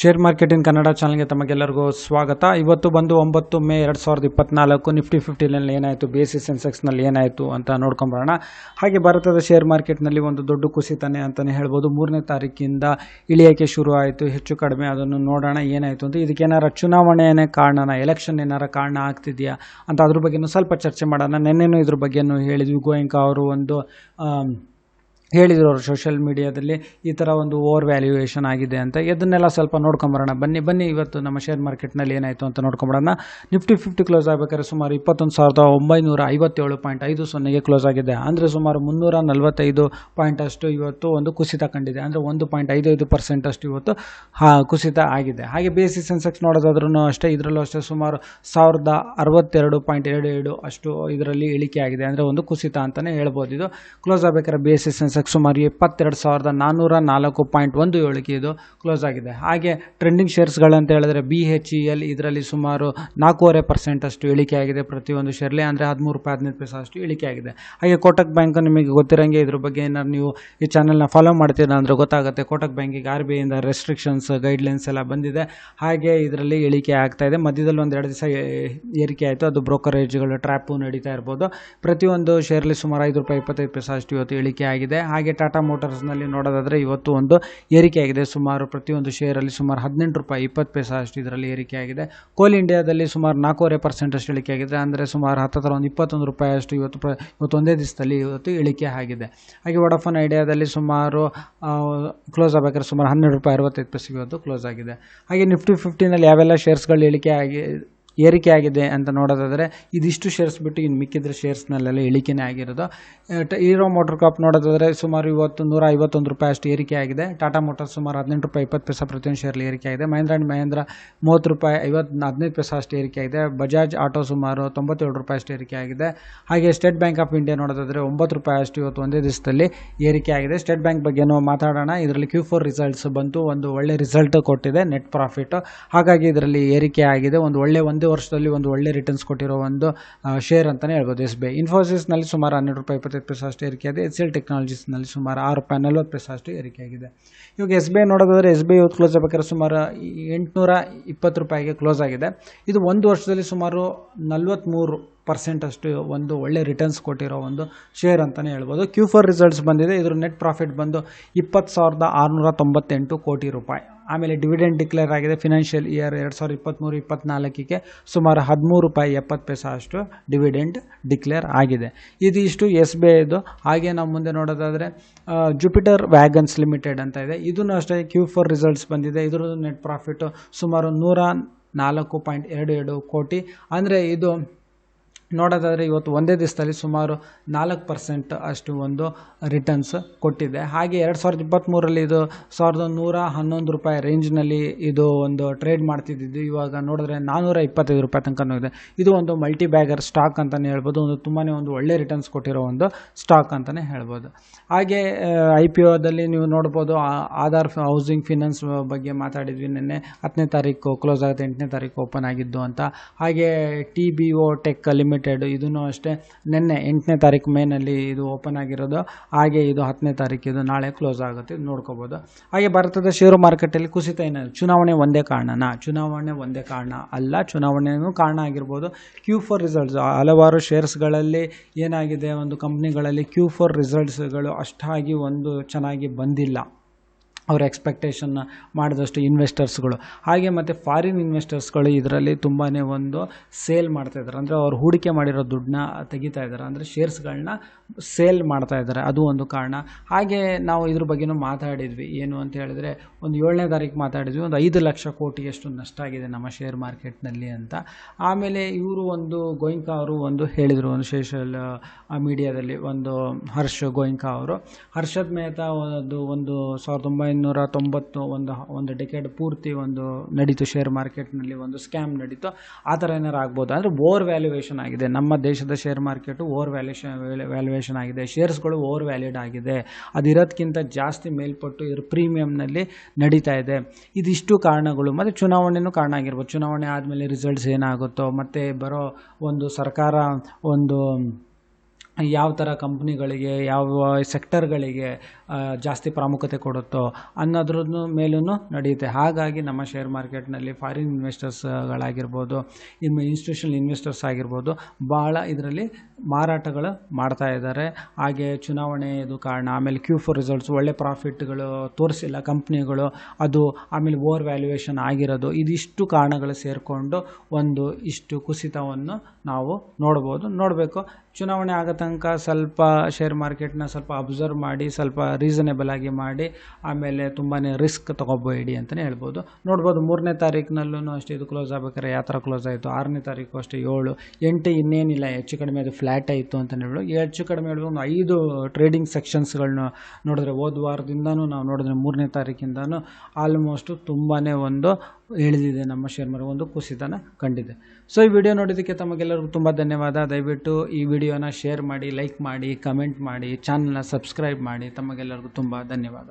Share marketing Kannada ಚಾನಲ್ಗೆ ತಮಗೆಲ್ಲರಿಗೂ ಸ್ವಾಗತ. ಇವತ್ತು ಬಂದು ಒಂಬತ್ತು ಮೇ ಎರಡು ಸಾವಿರದ ಇಪ್ಪತ್ನಾಲ್ಕು ನಿಫ್ಟಿ ಫಿಫ್ಟಿನಲ್ಲಿ ಏನಾಯಿತು ಬೇಸಿ ಸೆನ್ಸೆಕ್ಸ್ನಲ್ಲಿ ಏನಾಯಿತು ಅಂತ ನೋಡ್ಕೊಂಬರೋಣ ಹಾಗೆ ಭಾರತದ ಶೇರ್ ಮಾರ್ಕೆಟ್ನಲ್ಲಿ ಒಂದು ದೊಡ್ಡ ಕುಸಿತಾನೆ ಅಂತಲೇ ಹೇಳ್ಬೋದು. ಮೂರನೇ ತಾರೀಕಿಂದ ಇಳಿಯೋಕ್ಕೆ ಶುರು ಆಯಿತು, ಹೆಚ್ಚು ಕಡಿಮೆ ಅದನ್ನು ನೋಡೋಣ ಏನಾಯಿತು ಅಂತ. ಇದಕ್ಕೇನಾರ ಚುನಾವಣೆಯೇ ಕಾರಣನ ಎಲೆಕ್ಷನ್ ಏನಾರ ಕಾರಣ ಆಗ್ತಿದೆಯಾ ಅಂತ ಅದ್ರ ಬಗ್ಗೆನೂ ಸ್ವಲ್ಪ ಚರ್ಚೆ ಮಾಡೋಣ. ನೆನ್ನೆನೂ ಇದ್ರ ಬಗ್ಗೆ ಹೇಳಿದ್ವಿ. ಗೋಯಂಕ ಅವರು ಒಂದು ಹೇಳಿದರು ಅವರು ಸೋಷಿಯಲ್ ಮೀಡಿಯಾದಲ್ಲಿ ಈ ಥರ ಒಂದು ಓವರ್ ವ್ಯಾಲ್ಯೂಯೇಷನ್ ಆಗಿದೆ ಅಂತ. ಇದನ್ನೆಲ್ಲ ಸ್ವಲ್ಪ ನೋಡ್ಕೊಂಬರೋಣ. ಬನ್ನಿ ಬನ್ನಿ ಇವತ್ತು ನಮ್ಮ ಶೇರ್ ಮಾರ್ಕೆಟ್ನಲ್ಲಿ ಏನಾಯಿತು ಅಂತ ನೋಡ್ಕೊಂಬರೋಣ. ನಿಫ್ಟಿ ಫಿಫ್ಟಿ ಕ್ಲೋಸ್ ಆಗಬೇಕಾದ್ರೆ ಸುಮಾರು ಇಪ್ಪತ್ತೊಂದು ಸಾವಿರದ ಒಂಬೈನೂರ ಐವತ್ತೇಳು ಪಾಯಿಂಟ್ ಐದು ಸೊನ್ನೆಗೆ ಕ್ಲೋಸ್ ಆಗಿದೆ. ಅಂದರೆ ಸುಮಾರು ಮುನ್ನೂರ ನಲವತ್ತೈದು ಪಾಯಿಂಟ್ ಅಷ್ಟು ಇವತ್ತು ಒಂದು ಕುಸಿತ ಕಂಡಿದೆ. ಅಂದರೆ ಒಂದು ಪಾಯಿಂಟ್ ಐದು ಐದು ಪರ್ಸೆಂಟ್ ಅಷ್ಟು ಇವತ್ತು ಕುಸಿತ ಆಗಿದೆ. ಹಾಗೆ ಬಿ ಎಸ್ ಸಿ ಸೆನ್ಸೆಕ್ಸ್ ನೋಡೋದಾದ್ರೂ ಅಷ್ಟೇ, ಇದರಲ್ಲೂ ಅಷ್ಟೇ ಸುಮಾರು ಸಾವಿರದ ಅರವತ್ತೆರಡು ಪಾಯಿಂಟ್ ಎರಡು ಏಳು ಅಷ್ಟು ಇದರಲ್ಲಿ ಇಳಿಕೆ ಆಗಿದೆ. ಅಂದರೆ ಒಂದು ಕುಸಿತ ಅಂತಲೇ ಹೇಳ್ಬೋದು ಇದು. ಕ್ಲೋಸ್ ಆಗಬೇಕಾದ್ರೆ ಬಿ ಎಸ್ ಸಿ ಸೆನ್ಸೆಕ್ಸ್ ಸುಮಾರು ಇಪ್ಪತ್ತೆರಡು ಸಾವಿರದ ನಾನ್ನೂರ ನಾಲ್ಕು ಪಾಯಿಂಟ್ ಒಂದು ಏಳಿಗೆ ಇದು ಕ್ಲೋಸ್ ಆಗಿದೆ. ಹಾಗೆ ಟ್ರೆಂಡಿಂಗ್ ಶೇರ್ಸ್ಗಳಂತ ಹೇಳಿದ್ರೆ ಬಿ ಹೆಚ್ ಇ ಎಲ್ ಇದರಲ್ಲಿ ಸುಮಾರು ನಾಲ್ಕೂವರೆ ಪರ್ಸೆಂಟ್ ಅಷ್ಟು ಇಳಿಕೆ ಆಗಿದೆ. ಪ್ರತಿಯೊಂದು ಶೇರ್ಲಿ ಅಂದರೆ ಹದಿಮೂರು ರೂಪಾಯಿ, ಹದಿನೈದು ಪೈಸೆ ಅಷ್ಟು ಇಳಿಕೆ ಆಗಿದೆ. ಹಾಗೆ ಕೋಟಕ್ ಬ್ಯಾಂಕ್ ನಿಮಗೆ ಗೊತ್ತಿರಂಗೆ ಇದ್ರ ಬಗ್ಗೆ ಏನಾದ್ರು ನೀವು ಈ ಚಾನಲ್ನ ಫಾಲೋ ಮಾಡ್ತೀರಾ ಅಂದರೆ ಗೊತ್ತಾಗುತ್ತೆ. ಕೋಟಕ್ ಬ್ಯಾಂಕಿಗೆ ಆರ್ ಬಿ ಐಯಿಂದ ರೆಸ್ಟ್ರಿಕ್ಷನ್ಸ್ ಗೈಡ್ಲೈನ್ಸ್ ಎಲ್ಲ ಬಂದಿದೆ. ಹಾಗೆ ಇದರಲ್ಲಿ ಇಳಿಕೆ ಆಗ್ತಾ ಇದೆ. ಮಧ್ಯದಲ್ಲಿ ಒಂದು ಎರಡು ದಿವಸ ಏರಿಕೆ ಆಯಿತು. ಅದು ಬ್ರೋಕರೇಜ್ಗಳು ಟ್ರ್ಯಾಪು ನಡೀತಾ ಇರ್ಬೋದು. ಪ್ರತಿಯೊಂದು ಶೇರ್ಲಿ ಸುಮಾರು ಐದು ರೂಪಾಯಿ, ಇಪ್ಪತ್ತೈದು ಪೈಸೆ ಅಷ್ಟು ಇವತ್ತು ಇಳಿಕೆ ಆಗಿದೆ. ಹಾಗೆ ಟಾಟಾ ಮೋಟಾರ್ಸ್ನಲ್ಲಿ ನೋಡೋದಾದರೆ ಇವತ್ತು ಒಂದು ಏರಿಕೆ ಆಗಿದೆ ಸುಮಾರು ಪ್ರತಿಯೊಂದು ಶೇರಲ್ಲಿ ಸುಮಾರು ಹದಿನೆಂಟು ರೂಪಾಯಿ, ಇಪ್ಪತ್ತು ಪೈಸ ಅಷ್ಟು ಇದರಲ್ಲಿ ಏರಿಕೆಯಾಗಿದೆ. ಕೋಲ್ ಇಂಡಿಯಾದಲ್ಲಿ ಸುಮಾರು ನಾಲ್ಕೂವರೆ ಪರ್ಸೆಂಟ್ ಅಷ್ಟು ಇಳಿಕೆ ಆಗಿದೆ. ಅಂದರೆ ಸುಮಾರು ಹತ್ತತ್ರ ಒಂದು ಇಪ್ಪತ್ತೊಂದು ರೂಪಾಯಿ ಅಷ್ಟು ಇವತ್ತು ಪ್ರ ಇವತ್ತು ಒಂದೇ ದಿವಸದಲ್ಲಿ ಇವತ್ತು ಇಳಿಕೆ ಆಗಿದೆ. ಹಾಗೆ ವಡಾಫೋನ್ ಐಡಿಯಾದಲ್ಲಿ ಸುಮಾರು ಕ್ಲೋಸ್ ಆಗಬೇಕಾದ್ರೆ ಸುಮಾರು ಹನ್ನೆರಡು ರೂಪಾಯಿ ಅರವತ್ತೈದು ಪೈಸೆಗೆ ಇವತ್ತು ಕ್ಲೋಸ್ ಆಗಿದೆ. ಹಾಗೆ ನಿಫ್ಟಿ ಫಿಫ್ಟಿನಲ್ಲಿ ಯಾವೆಲ್ಲ ಶೇರ್ಸ್ಗಳು ಇಳಿಕೆ ಆಗಿ ಏರಿಕೆ ಆಗಿದೆ ಅಂತ ನೋಡೋದಾದರೆ ಇದಿಷ್ಟು ಶೇರ್ಸ್ ಬಿಟ್ಟು ಇನ್ನು ಮಿಕ್ಕಿದ್ರೆ ಶೇರ್ಸ್ನಲ್ಲೆಲ್ಲ ಇಳಿಕೆನೇ ಆಗಿರೋದು. ಹೀರೋ ಮೋಟರ್ ಕಾಪ್ ನೋಡೋದಾದರೆ ಸುಮಾರು ಇವತ್ತು ನೂರ ಐವತ್ತೊಂದು ರೂಪಾಯಿ ಅಷ್ಟು ಏರಿಕೆ ಆಗಿದೆ. ಟಾಟಾ ಮೋಟರ್ ಸುಮಾರು ಹದಿನೆಂಟು ರೂಪಾಯಿ, ಇಪ್ಪತ್ತು ಪೈಸೆ ಪ್ರತಿಯೊಂದು ಶೇರ್ಲಿ ಏರಿಕೆ ಆಗಿದೆ. ಮಹೇಂದ್ರ ಆ್ಯಂಡ್ ಮಹೇಂದ್ರ ಮೂವತ್ತು ರೂಪಾಯಿ, ಐವತ್ತು, ಹದಿನೈದು ಪೈಸೆ ಅಷ್ಟು ಏರಿಕೆ ಆಗಿದೆ. ಬಜಾಜ್ ಆಟೋ ಸುಮಾರು ತೊಂಬತ್ತೇಳು ರೂಪಾಯಿ ಅಷ್ಟು ಏರಿಕೆ ಆಗಿದೆ. ಹಾಗೆ ಸ್ಟೇಟ್ ಬ್ಯಾಂಕ್ ಆಫ್ ಇಂಡಿಯಾ ನೋಡೋದಾದರೆ ಒಂಬತ್ತು ರೂಪಾಯಿ ಅಷ್ಟು ಇವತ್ತು ಒಂದೇ ದಿವಸದಲ್ಲಿ ಏರಿಕೆ ಆಗಿದೆ. ಸ್ಟೇಟ್ ಬ್ಯಾಂಕ್ ಬಗ್ಗೆನೂ ಮಾತಾಡೋಣ. ಇದರಲ್ಲಿ ಕ್ಯೂ ಫೋರ್ ರಿಸಲ್ಟ್ಸ್ ಬಂತು. ಒಂದು ಒಳ್ಳೆ ರಿಸಲ್ಟ್ ಕೊಟ್ಟಿದೆ ನೆಟ್ ಪ್ರಾಫಿಟ್ ಹಾಗಾಗಿ ಇದರಲ್ಲಿ ಏರಿಕೆ ಆಗಿದೆ. ಒಂದು ಒಳ್ಳೆ ಒಂದೇ ವರ್ಷದಲ್ಲಿ ಒಂದು ಒಳ್ಳೆ ರಿಟರ್ನ್ಸ್ ಕೊಟ್ಟಿರೋ ಒಂದು ಶೇರ್ ಅಂತಲೇ ಹೇಳ್ಬೋದು ಎಸ್ ಬಿ ಐ. ಇನ್ಫೋಸಿಸ್ನಲ್ಲಿ ಸುಮಾರು ಹನ್ನೆರಡು ರೂಪಾಯಿ, ಇಪ್ಪತ್ತೈದು ಪೈಸೆ ಅಷ್ಟು ಏರಿಕೆ ಆಗಿದೆ ಎಚ್ ಎಲ್ ಟೆಕ್ನಾಲಜೀಸ್ನಲ್ಲಿ ಸುಮಾರು ಆರು ರೂಪಾಯಿ, ನಲ್ವತ್ತು ಪೈಸೆ ಅಷ್ಟು ಏರಿಕೆ ಆಗಿದೆ ಇವಾಗ ಎಸ್ ಬಿ ಐ ನೋಡೋದಾದರೆ ಎಸ್ ಬಿ ಐ ಕ್ಲೋಸ್ ಆಗಬೇಕಾದ್ರೆ ಸುಮಾರು ಎಂಟುನೂರ ಇಪ್ಪತ್ತು ರೂಪಾಯಿಗೆ ಕ್ಲೋಸ್ ಆಗಿದೆ. ಇದು ಒಂದು ವರ್ಷದಲ್ಲಿ ಸುಮಾರು ನಲ್ವತ್ತ್ಮೂರು ಪರ್ಸೆಂಟ್ ಅಷ್ಟು ಒಂದು ಒಳ್ಳೆ ರಿಟರ್ನ್ಸ್ ಕೊಟ್ಟಿರೋ ಒಂದು ಶೇರ್ ಅಂತಲೇ ಹೇಳ್ಬೋದು. ಕ್ಯೂ ಫೋರ್ ರಿಸಲ್ಟ್ಸ್ ಬಂದಿದೆ. ಇದ್ರ ನೆಟ್ ಪ್ರಾಫಿಟ್ ಬಂದು ಇಪ್ಪತ್ತು ಸಾವಿರದ ಆರುನೂರ ತೊಂಬತ್ತೆಂಟು ಕೋಟಿ ರೂಪಾಯಿ. ಆಮೇಲೆ ಡಿವಿಡೆಂಡ್ ಡಿಕ್ಲೇರ್ ಆಗಿದೆ ಫಿನಾನ್ಷಿಯಲ್ ಇಯರ್ ಎರಡು ಸಾವಿರದ ಇಪ್ಪತ್ತ್ಮೂರು ಇಪ್ಪತ್ತ್ನಾಲ್ಕಿಗೆ ಸುಮಾರು ಹದಿಮೂರು ರೂಪಾಯಿ ಎಪ್ಪತ್ತು ಪೈಸೆ ಅಷ್ಟು ಡಿವಿಡೆಂಡ್ ಡಿಕ್ಲೇರ್ ಆಗಿದೆ. ಇದಿಷ್ಟು ಎಸ್ ಬಿ ಐದು ಹಾಗೆ ನಾವು ಮುಂದೆ ನೋಡೋದಾದರೆ ಜುಪಿಟರ್ ವ್ಯಾಗನ್ಸ್ ಲಿಮಿಟೆಡ್ ಅಂತ ಇದೆ. ಇದನ್ನು ಅಷ್ಟೇ ಕ್ಯೂ ಫೋರ್ ರಿಸಲ್ಟ್ಸ್ ಬಂದಿದೆ. ಇದ್ರದ್ದು ನೆಟ್ ಪ್ರಾಫಿಟ್ಟು ಸುಮಾರು ನೂರ ನಾಲ್ಕು ಪಾಯಿಂಟ್ ಎರಡು ಎರಡು ಕೋಟಿ. ಅಂದರೆ ಇದು ನೋಡೋದಾದರೆ ಇವತ್ತು ಒಂದೇ ದಿವಸದಲ್ಲಿ ಸುಮಾರು ನಾಲ್ಕು ಪರ್ಸೆಂಟ್ ಅಷ್ಟು ಒಂದು ರಿಟರ್ನ್ಸ್ ಕೊಟ್ಟಿದೆ. ಹಾಗೆ ಎರಡು ಸಾವಿರದ ಇಪ್ಪತ್ತ್ಮೂರಲ್ಲಿ ಇದು ಸಾವಿರದ ನೂರ ಹನ್ನೊಂದು ರೂಪಾಯಿ ರೇಂಜ್ನಲ್ಲಿ ಇದು ಒಂದು ಟ್ರೇಡ್ ಮಾಡ್ತಿದ್ದಿದ್ದು. ಇವಾಗ ನೋಡಿದ್ರೆ ನಾನ್ನೂರ ಇಪ್ಪತ್ತೈದು ರೂಪಾಯಿ ತನಕನೂ ಇದೆ. ಇದು ಒಂದು ಮಲ್ಟಿ ಬ್ಯಾಗರ್ ಸ್ಟಾಕ್ ಅಂತಲೇ ಹೇಳ್ಬೋದು. ಒಂದು ತುಂಬಾ ಒಂದು ಒಳ್ಳೆ ರಿಟರ್ನ್ಸ್ ಕೊಟ್ಟಿರೋ ಒಂದು ಸ್ಟಾಕ್ ಅಂತಲೇ ಹೇಳ್ಬೋದು. ಹಾಗೆ ಐ ಪಿ ಒದಲ್ಲಿ ನೀವು ನೋಡ್ಬೋದು ಆಧಾರ್ ಹೌಸಿಂಗ್ ಫಿನಾನ್ಸ್ ಬಗ್ಗೆ ಮಾತಾಡಿದ್ವಿ ನಿನ್ನೆ. ಹತ್ತನೇ ತಾರೀಕು ಕ್ಲೋಸ್ ಆಗುತ್ತೆ, ಎಂಟನೇ ತಾರೀಕು ಓಪನ್ ಆಗಿದ್ದು ಅಂತ. ಹಾಗೆ T B O tech limited ಇದನ್ನು ಅಷ್ಟೇ ನಿನ್ನೆ ಎಂಟನೇ ತಾರೀಕು ಮೇನಲ್ಲಿ ಇದು ಓಪನ್ ಆಗಿರೋದು. ಹಾಗೆ ಇದು ಹತ್ತನೇ ತಾರೀಕು ಇದು ನಾಳೆ ಕ್ಲೋಸ್ ಆಗುತ್ತೆ. ಇದು ನೋಡ್ಕೋಬೋದು. ಹಾಗೆ ಭಾರತದ ಷೇರು ಮಾರುಕಟ್ಟೆಯಲ್ಲಿ ಕುಸಿತ ಏನ, ಚುನಾವಣೆ ಒಂದೇ ಕಾರಣನಾ? ಚುನಾವಣೆ ಒಂದೇ ಕಾರಣ ಅಲ್ಲ ಚುನಾವಣೆಯೂ ಕಾರಣ ಆಗಿರ್ಬೋದು. ಕ್ಯೂ ಫೋರ್ ರಿಸಲ್ಟ್ಸ್ ಹಲವಾರು ಶೇರ್ಸ್ಗಳಲ್ಲಿ ಏನಾಗಿದೆ? ಒಂದು ಕಂಪ್ನಿಗಳಲ್ಲಿ ಕ್ಯೂ ಫೋರ್ ರಿಸಲ್ಟ್ಸ್ಗಳು ಅಷ್ಟಾಗಿ ಒಂದು ಚೆನ್ನಾಗಿ ಬಂದಿಲ್ಲ. ಅವ್ರ ಎಕ್ಸ್ಪೆಕ್ಟೇಷನ್ ಮಾಡಿದಷ್ಟು ಇನ್ವೆಸ್ಟರ್ಸ್ಗಳು ಹಾಗೆ ಮತ್ತು ಫಾರಿನ್ ಇನ್ವೆಸ್ಟರ್ಸ್ಗಳು ಇದರಲ್ಲಿ ತುಂಬಾ ಒಂದು ಸೇಲ್ ಮಾಡ್ತಾ ಇದ್ದಾರೆ. ಅಂದರೆ ಅವ್ರು ಹೂಡಿಕೆ ಮಾಡಿರೋ ದುಡ್ಡನ್ನ ತೆಗಿತಾ ಇದ್ದಾರೆ. ಅಂದರೆ ಶೇರ್ಸ್ಗಳನ್ನ ಸೇಲ್ ಮಾಡ್ತಾ ಇದ್ದಾರೆ. ಅದು ಒಂದು ಕಾರಣ. ಹಾಗೆ ನಾವು ಇದ್ರ ಬಗ್ಗೆನೂ ಮಾತಾಡಿದ್ವಿ. ಏನು ಅಂತ ಹೇಳಿದ್ರೆ ಒಂದು ಏಳನೇ ತಾರೀಕು ಮಾತಾಡಿದ್ವಿ. ಒಂದು ಐದು ಲಕ್ಷ ಕೋಟಿಯಷ್ಟು ನಷ್ಟ ಆಗಿದೆ ನಮ್ಮ ಶೇರ್ ಮಾರ್ಕೆಟ್ನಲ್ಲಿ ಅಂತ. ಆಮೇಲೆ ಇವರು ಒಂದು ಗೋಯಿಂಕಾ ಅವರು ಒಂದು ಹೇಳಿದರು. ಒಂದು ಸೋಷಲ್ ಮೀಡಿಯಾದಲ್ಲಿ ಒಂದು ಹರ್ಷ್ ಗೋಯಿಂಕಾ ಅವರು. ಹರ್ಷದ್ ಮೆಹ್ತಾ ಒಂದು ಒಂದು ಸಾವಿರದ ಒಂಬೈನೂರ ತೊಂಬತ್ತು ಒಂದು ಒಂದು ಡೆಕೆಡ್ ಪೂರ್ತಿ ಒಂದು ನಡೀತು ಶೇರ್ ಮಾರ್ಕೆಟ್ನಲ್ಲಿ ಒಂದು ಸ್ಕ್ಯಾಮ್ ನಡೀತು. ಆ ಥರ ಏನಾರು ಆಗ್ಬೋದು? ಅಂದರೆ ಓವರ್ ವ್ಯಾಲ್ಯೂಯೇಷನ್ ಆಗಿದೆ. ನಮ್ಮ ದೇಶದ share market over valuation valuation ಆಗಿದೆ. ಶೇರ್ಸ್ಗಳು ಓವರ್ ವ್ಯಾಲ್ಯೂಡ್ ಆಗಿದೆ. ಅದಿರೋದಕ್ಕಿಂತ ಜಾಸ್ತಿ ಮೇಲ್ಪಟ್ಟು ಇದ್ರ ಪ್ರೀಮಿಯಂನಲ್ಲಿ ನಡೀತಾ ಇದೆ. ಇದಿಷ್ಟು ಕಾರಣಗಳು. ಮತ್ತು ಚುನಾವಣೆನೂ ಕಾರಣ ಆಗಿರ್ಬೋದು. ಚುನಾವಣೆ ಆದಮೇಲೆ ರಿಸಲ್ಟ್ಸ್ ಏನಾಗುತ್ತೋ, ಮತ್ತು ಬರೋ ಒಂದು ಸರ್ಕಾರ ಒಂದು ಯಾವ ಥರ ಕಂಪ್ನಿಗಳಿಗೆ, ಯಾವ ಸೆಕ್ಟರ್ಗಳಿಗೆ ಜಾಸ್ತಿ ಪ್ರಾಮುಖ್ಯತೆ ಕೊಡುತ್ತೋ ಅನ್ನೋದ್ರ ಮೇಲೂ ನಡೆಯುತ್ತೆ. ಹಾಗಾಗಿ ನಮ್ಮ ಶೇರ್ ಮಾರ್ಕೆಟ್ನಲ್ಲಿ ಫಾರಿನ್ ಇನ್ವೆಸ್ಟರ್ಸ್ಗಳಾಗಿರ್ಬೋದು ಇನ್ನು ಇನ್ಸ್ಟಿಟ್ಯೂಷನ್ ಇನ್ವೆಸ್ಟರ್ಸ್ ಆಗಿರ್ಬೋದು ಭಾಳ ಇದರಲ್ಲಿ ಮಾರಾಟಗಳು ಮಾಡ್ತಾ ಇದ್ದಾರೆ. ಹಾಗೆ ಚುನಾವಣೆ ಇದು ಕಾರಣ, ಆಮೇಲೆ ಕ್ಯೂ ಫೋರ್ ರಿಸಲ್ಟ್ಸ್ ಒಳ್ಳೆ ಪ್ರಾಫಿಟ್ಗಳು ತೋರಿಸಿಲ್ಲ ಕಂಪ್ನಿಗಳು ಅದು ಆಮೇಲೆ ಓವರ್ ವ್ಯಾಲ್ಯೂಯೇಷನ್ ಆಗಿರೋದು. ಇದಿಷ್ಟು ಕಾರಣಗಳು ಸೇರಿಕೊಂಡು ಒಂದು ಇಷ್ಟು ಕುಸಿತವನ್ನು ನಾವು ನೋಡ್ಬೋದು. ನೋಡಬೇಕು. ಚುನಾವಣೆ ಆಗೋ ತನಕ ಸ್ವಲ್ಪ ಶೇರ್ ಮಾರ್ಕೆಟ್ನ ಸ್ವಲ್ಪ ಅಬ್ಸರ್ವ್ ಮಾಡಿ, ಸ್ವಲ್ಪ ರೀಸನೇಬಲ್ ಆಗಿ ಮಾಡಿ, ಆಮೇಲೆ ತುಂಬಾ ರಿಸ್ಕ್ ತೊಗೊಬೇಡಿ ಅಂತಲೇ ಹೇಳ್ಬೋದು. ನೋಡ್ಬೋದು ಮೂರನೇ ತಾರೀಕಿನಲ್ಲೂ ಅಷ್ಟೇ ಇದು ಕ್ಲೋಸ್ ಆಗ್ಬೇಕಾದ್ರೆ ಯಾವ ಥರ ಕ್ಲೋಸ್ ಆಯಿತು? ಆರನೇ ತಾರೀಕು ಅಷ್ಟೇ ಏಳು, ಎಂಟು ಇನ್ನೇನಿಲ್ಲ, ಹೆಚ್ಚು ಕಡಿಮೆ ಅದು ಫ್ಲ್ಯಾಟ್ ಆಯಿತು ಅಂತ ಹೇಳ್ಬೋದು. ಹೆಚ್ಚು ಕಡಿಮೆ ಹೇಳ್ಬೋದು ಒಂದು ಐದು ಟ್ರೇಡಿಂಗ್ ಸೆಕ್ಷನ್ಸ್ಗಳನ್ನ ನೋಡಿದ್ರೆ ಹೋದ ವಾರದಿಂದನೂ ನಾವು ನೋಡಿದ್ರೆ ಮೂರನೇ ತಾರೀಕಿಂದನೂ ಆಲ್ಮೋಸ್ಟು ತುಂಬಾ ಒಂದು ಇಳಿದಿದೆ ನಮ್ಮ ಶೇರ್ ಒಂದು ಕುಸಿತನ ಕಂಡಿದೆ. ಸೊ ಈ ವಿಡಿಯೋ ನೋಡಿದ್ದಕ್ಕೆ ತಮಗೆಲ್ಲರಿಗೂ ತುಂಬ ಧನ್ಯವಾದ. ದಯವಿಟ್ಟು ಈ ವಿಡಿಯೋನ ಶೇರ್ ಮಾಡಿ ಲೈಕ್ ಮಾಡಿ ಕಮೆಂಟ್ ಮಾಡಿ ಚಾನಲ್ನ ಸಬ್ಸ್ಕ್ರೈಬ್ ಮಾಡಿ. ತಮಗೆಲ್ಲರಿಗೂ ತುಂಬ ಧನ್ಯವಾದ.